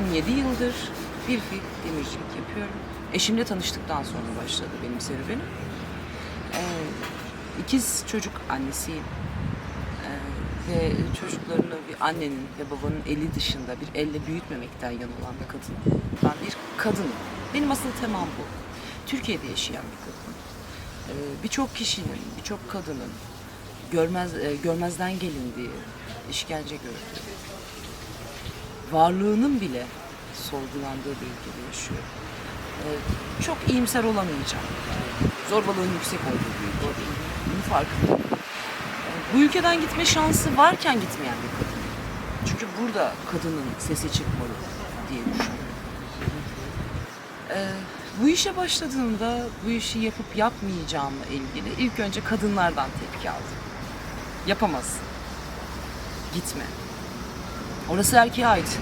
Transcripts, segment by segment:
27 yıldır bir fiil demircilik yapıyorum. Eşimle tanıştıktan sonra başladı benim serüvenim. Ee, ikiz çocuk annesiyim. Ee, ve çocuklarını bir annenin ve babanın eli dışında bir elle büyütmemekten yana olan bir kadınım. Ben bir kadınım. Benim asıl temam bu. Türkiye'de yaşayan bir kadınım. Ee, birçok kişinin, birçok kadının görmez e, görmezden gelindiği, işkence gördüğü, varlığının bile sorgulandığı bir ülkede yaşıyor. Çok iyimser olamayacağım. Zorbalığın yüksek olduğu bir ülke. Bunun farkındayım. Bu ülkeden gitme şansı varken gitmeyen bir kadın. Çünkü burada kadının sesi çıkmalı diye düşünüyorum. Ee, bu işe başladığımda bu işi yapıp yapmayacağımla ilgili ilk önce kadınlardan tepki aldım. Yapamazsın. Gitme. Orası erkeğe ait.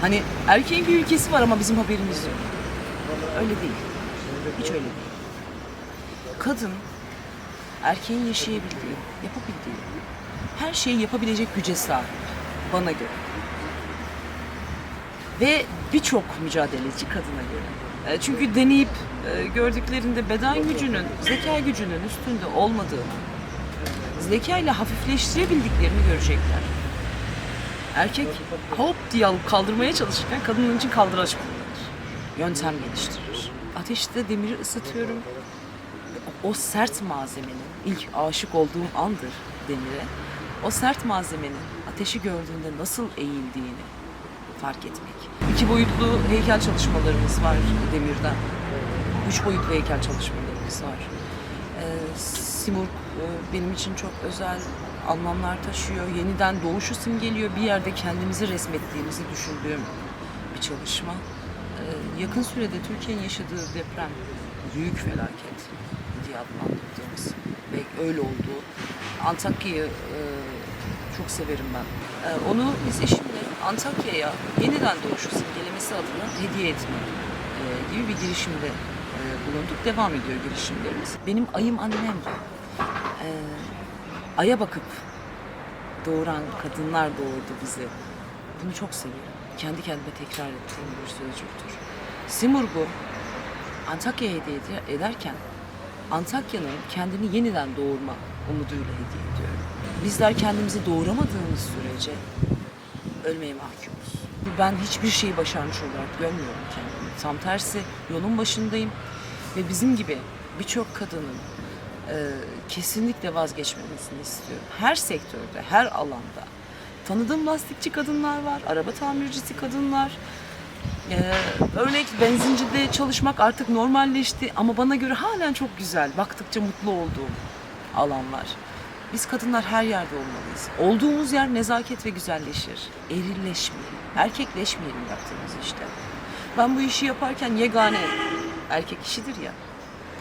Hani erkeğin bir ülkesi var ama bizim haberimiz yok. Öyle değil. Hiç öyle değil. Kadın erkeğin yaşayabildiği, yapabildiği her şeyi yapabilecek güce sahip. Bana göre. Ve birçok mücadeleci kadına göre. E, Çünkü deneyip e, gördüklerinde beden gücünün, zeka gücünün üstünde olmadığını, zeka ile hafifleştirebildiklerini görecekler. Erkek hop diye alıp kaldırmaya çalışırken kadının için kaldıraç kullanır. Yöntem geliştirir. Ateşte demiri ısıtıyorum. O sert malzemenin, ilk aşık olduğum andır demire. O sert malzemenin ateşi gördüğünde nasıl eğildiğini fark etmek. İki boyutlu heykel çalışmalarımız var demirden. Üç boyutlu heykel çalışmalarımız var. Ee, Simurg e, benim için çok özel anlamlar taşıyor. Yeniden doğuşu simgeliyor. Bir yerde kendimizi resmettiğimizi düşündüğüm bir çalışma. Ee, yakın sürede Türkiye'nin yaşadığı deprem büyük felaket diye adlandırdığımız ve öyle olduğu. Antakya'yı e, çok severim ben. Onu biz eşimle Antakya'ya yeniden doğuşu simgelemesi adına hediye etme e, gibi bir girişimde e, bulunduk. Devam ediyor girişimlerimiz. Benim ayım annem. Ee, aya bakıp doğuran kadınlar doğurdu bizi. Bunu çok seviyorum. Kendi kendime tekrar ettiğim bir sözcüktür. Simurg'u Antakya'ya hediye ed- ederken Antakya'nın kendini yeniden doğurma umuduyla hediye ediyorum. Bizler kendimizi doğuramadığımız sürece ölmeye mahkumuz. Ben hiçbir şeyi başarmış olarak görmüyorum kendimi. Tam tersi yolun başındayım ve bizim gibi birçok kadının e, kesinlikle vazgeçmemesini istiyorum. Her sektörde, her alanda. Tanıdığım lastikçi kadınlar var, araba tamircisi kadınlar. Ee, örnek benzincide çalışmak artık normalleşti ama bana göre halen çok güzel, baktıkça mutlu olduğum alanlar. Biz kadınlar her yerde olmalıyız. Olduğumuz yer nezaket ve güzelleşir. Erilleşmeyelim, erkekleşmeyelim yaptığımız işte. Ben bu işi yaparken yegane erkek işidir ya.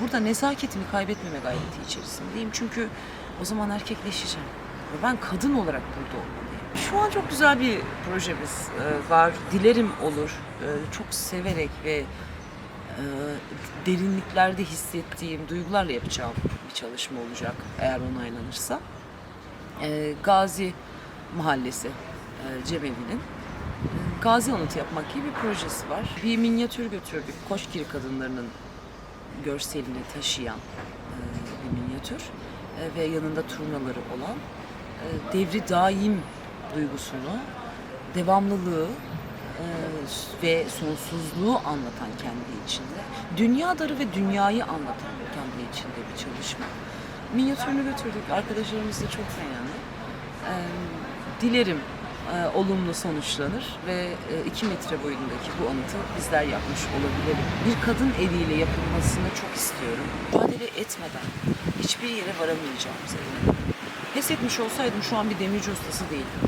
Burada nezaketimi kaybetmeme gayreti içerisindeyim. Çünkü o zaman erkekleşeceğim. Ve ben kadın olarak burada olmalıyım. Şu an çok güzel bir projemiz e, var. Dilerim olur. E, Çok severek ve e, derinliklerde hissettiğim duygularla yapacağım bir çalışma olacak eğer onaylanırsa. Gazi Mahallesi Cemevi'nin Gazi anıtı yapmak gibi bir projesi var. Bir minyatür götürdük. Koşkiri kadınlarının görselini taşıyan e, bir minyatür E, ve yanında turnaları olan e, devri daim duygusunu, devamlılığı ve sonsuzluğu anlatan kendi içinde, dünyadarı ve dünyayı anlatan kendi içinde bir çalışma. Minyatürünü götürdük, arkadaşlarımız da çok beğendi. Dilerim e, olumlu sonuçlanır ve e, iki metre boyundaki bu anıtı bizler yapmış olabilelim. Bir kadın eliyle yapılmasını çok istiyorum. Mücadele etmeden hiçbir yere varamayacağımıza inanıyorum. Pes etmiş olsaydım şu an bir demirci ustası değildim.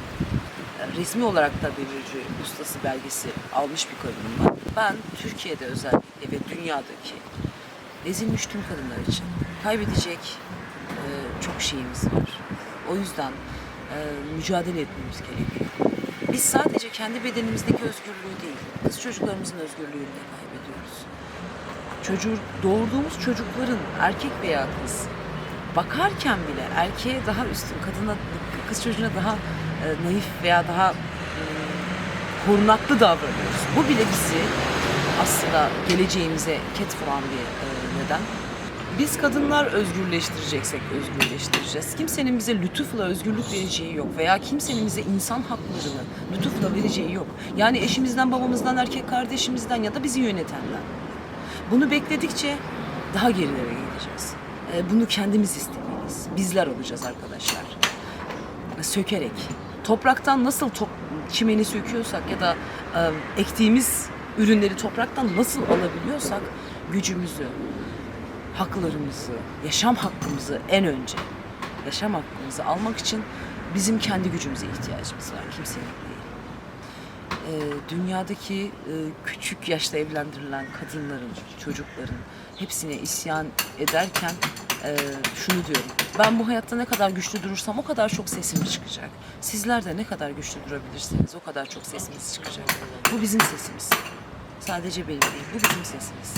E, Resmi olarak da demirci ustası belgesi almış bir kadınım ben. Ben Türkiye'de özellikle ve dünyadaki ezilmiş tüm kadınlar için kaybedecek e, çok şeyimiz var. O yüzden e, mücadele etmemiz gerekiyor. Biz sadece kendi bedenimizdeki özgürlüğü değil, kız çocuklarımızın özgürlüğünü de kaybediyoruz. Çocuk, doğurduğumuz çocukların erkek veya kız bakarken bile erkeğe daha üstün, kadına, kız çocuğuna daha e, naif veya daha e, korunaklı davranıyoruz. Bu bile bizi aslında geleceğimize ket vuran bir e, neden. Biz kadınlar özgürleştireceksek özgürleştireceğiz. Kimsenin bize lütufla özgürlük vereceği yok veya kimsenin bize insan haklarını lütufla vereceği yok. Yani eşimizden, babamızdan, erkek kardeşimizden ya da bizi yönetenden. Bunu bekledikçe daha gerilere gideceğiz. E, Bunu kendimiz istemeliyiz. Bizler olacağız arkadaşlar. Sökerek, topraktan nasıl top, çimeni söküyorsak ya da e, ektiğimiz ürünleri topraktan nasıl alabiliyorsak gücümüzü, haklarımızı, yaşam hakkımızı en önce, yaşam hakkımızı almak için bizim kendi gücümüze ihtiyacımız var. Kimsenin değil. Ee, dünyadaki e, küçük yaşta evlendirilen kadınların, çocukların hepsine isyan ederken e, şunu diyorum. Ben bu hayatta ne kadar güçlü durursam o kadar çok sesim çıkacak. Sizler de ne kadar güçlü durabilirseniz o kadar çok sesimiz çıkacak. Bu bizim sesimiz. Sadece benim değil, bu bizim sesimiz.